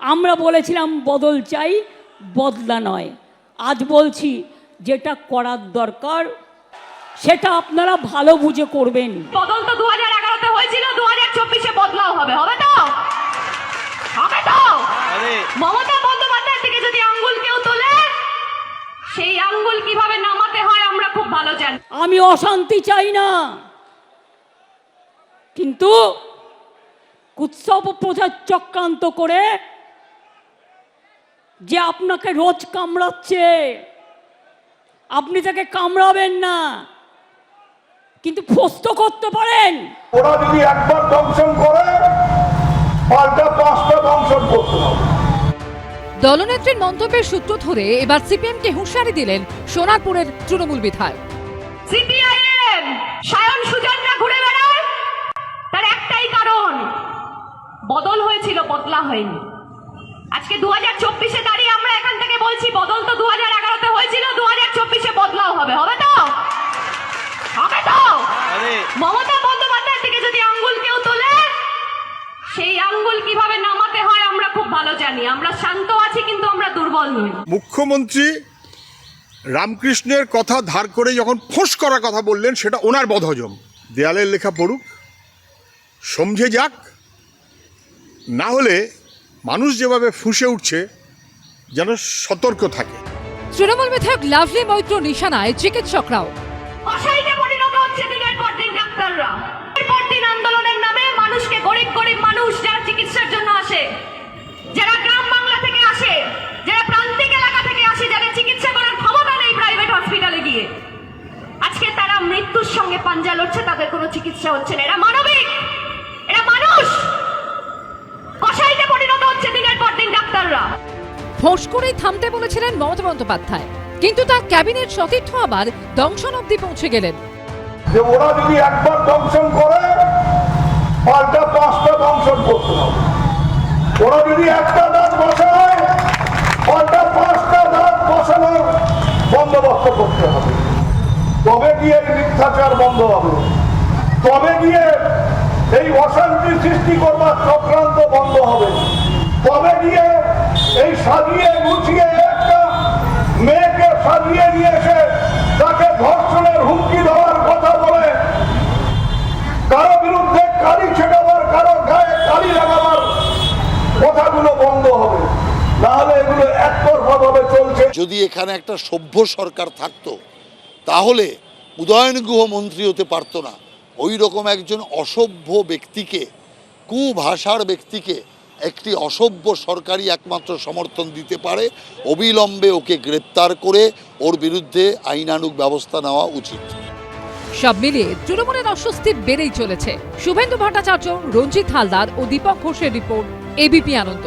আমরা বলেছিলাম বদল চাই বদলা নয়। আজ বলছি যেটা করার দরকার সেটা আপনারা ভালো বুঝে করবেন। বদল তো দু হাজার এগারোতে হয়েছিল দু হাজার চব্বিশে বদলাও হবে হবে তো? হবে তো? মমতা বন্দ্যোপাধ্যায়ের দিকে যদি আঙ্গুল কেউ তোলে সেই আঙ্গুল কীভাবে নামাতে হয় আমরা খুব ভালো জানি। আমি অশান্তি চাই না। কিন্তু উৎসব প্রচার চক্রান্ত করে যে আপনাকে রোজ কামড়াচ্ছে। আপনি তাকে কামড়াবেন না। কিন্তু ফস্ত করতে পারেন। ওরা যদি একবার দংশন করে পাল্টা পাঁচটা দংশন করতে হবে। দলনেত্রীর মন্তব্যের সূত্র ধরে এবার সিপিএমকে হুঁশিয়ারি দিলেন সোনারপুরের তৃণমূল বিধায়ক। সিপিআইএম সায়ন সুজনরা ঘুরে বেড়ায়। তার একটাই কারণ বদল হয়েছিল বদলা হয়নি। আজকে দু হাজার চব্বিশে দাঁড়িয়ে আমরা এখান থেকে বলছি বদল তো দু হাজার এগারোতে হয়েছিল দু হাজার চব্বিশে বদলাও হবে হবে তো? হবে তো? মমতা বন্দ্যোপাধ্যায়ের দিকে যদি আঙ্গুল কেউ তোলে সেই আঙ্গুল কীভাবে নামাতে হয় আমরা খুব ভালো জানি। আমরা শান্ত আছি কিন্তু আমরা দুর্বল নই। মুখ্যমন্ত্রী রামকৃষ্ণের কথা ধার করে যখন ফোঁস করার কথা বললেন সেটা ওনার বধহজম দেয়ালের লেখা পড়ুক সমঝে যাক না হলে মানুষ যেভাবে ফুঁসে উঠছে যেন সতর্ক থাকে। তৃণমূল বিধায়ক লাভলি মৈত্র নিশানায় চিকিৎসকরাও। অসহায়তে পরিণত হচ্ছে দিনের পর দিন ডাক্তাররা। দিনের পর দিন আন্দোলনের নামে মানুষকে গরিব গরিব মানুষ যারা চিকিৎসার জন্য আসে যারা গ্রাম বাংলা থেকে আসে যারা প্রান্তিক এলাকা থেকে আসে যাদের চিকিৎসা করার ক্ষমতা নেই প্রাইভেট হসপিটালে গিয়ে। আজকে তারা মৃত্যুর সঙ্গে পাঞ্জা লড়ছে তাদের কোনো চিকিৎসা হচ্ছে না। এরা মানবিক এরা মানুষ কষাইতে পরিণত হচ্ছে দিনের পর দিন ডাক্তাররা ফোঁস করেই থামতে বলেছিলেন মমতা বন্দ্যোপাধ্যায়। কিন্তু তার ক্যাবিনেট সতীর্থ আবার দংশন অব্দি পৌঁছে গেলেন। যে ওরা যদি একবার দংশন করে পাঁচটা দংশন করতে হবে। ওরা যদি একটা দাঁত বসায় পাঁচটা দাঁত বন্দোবস্ত করতে হবে। তবে গিয়ে মিথ্যাচার বন্ধ হবে। তবে গিয়ে এই অশান্তি সৃষ্টি করবার চক্রান্ত বন্ধ হবে। তবে গিয়ে এই মেয়েকে সাজিয়ে নিয়ে এসে তাকে ধর্ষণের হুমকি দেওয়ার কথা বলে। কারও বিরুদ্ধে কালি ছেটাবার কারও গায়ে কালি লাগাবার কথাগুলো বন্ধ হবে। নাহলে এগুলো একতরফা ভাবে চলছে। যদি এখানে একটা সভ্য সরকার থাকতো, তাহলে উদয়ন গুহ মন্ত্রী হতে পারতো না। ওই রকম একজন অসভ্য ব্যক্তিকে, কুভাষার ব্যক্তিকে একটি অসভ্য সরকারি একমাত্র সমর্থন দিতে পারে, অবিলম্বে ওকে গ্রেপ্তার করে ওর বিরুদ্ধে আইনানুগ ব্যবস্থা নেওয়া উচিত। সব মিলিয়ে তৃণমূলের অস্বস্তি বেড়েই চলেছে। শুভেন্দু ভট্টাচার্য, রঞ্জিত হালদার ও দীপক ঘোষের রিপোর্ট এবিপি আনন্দ।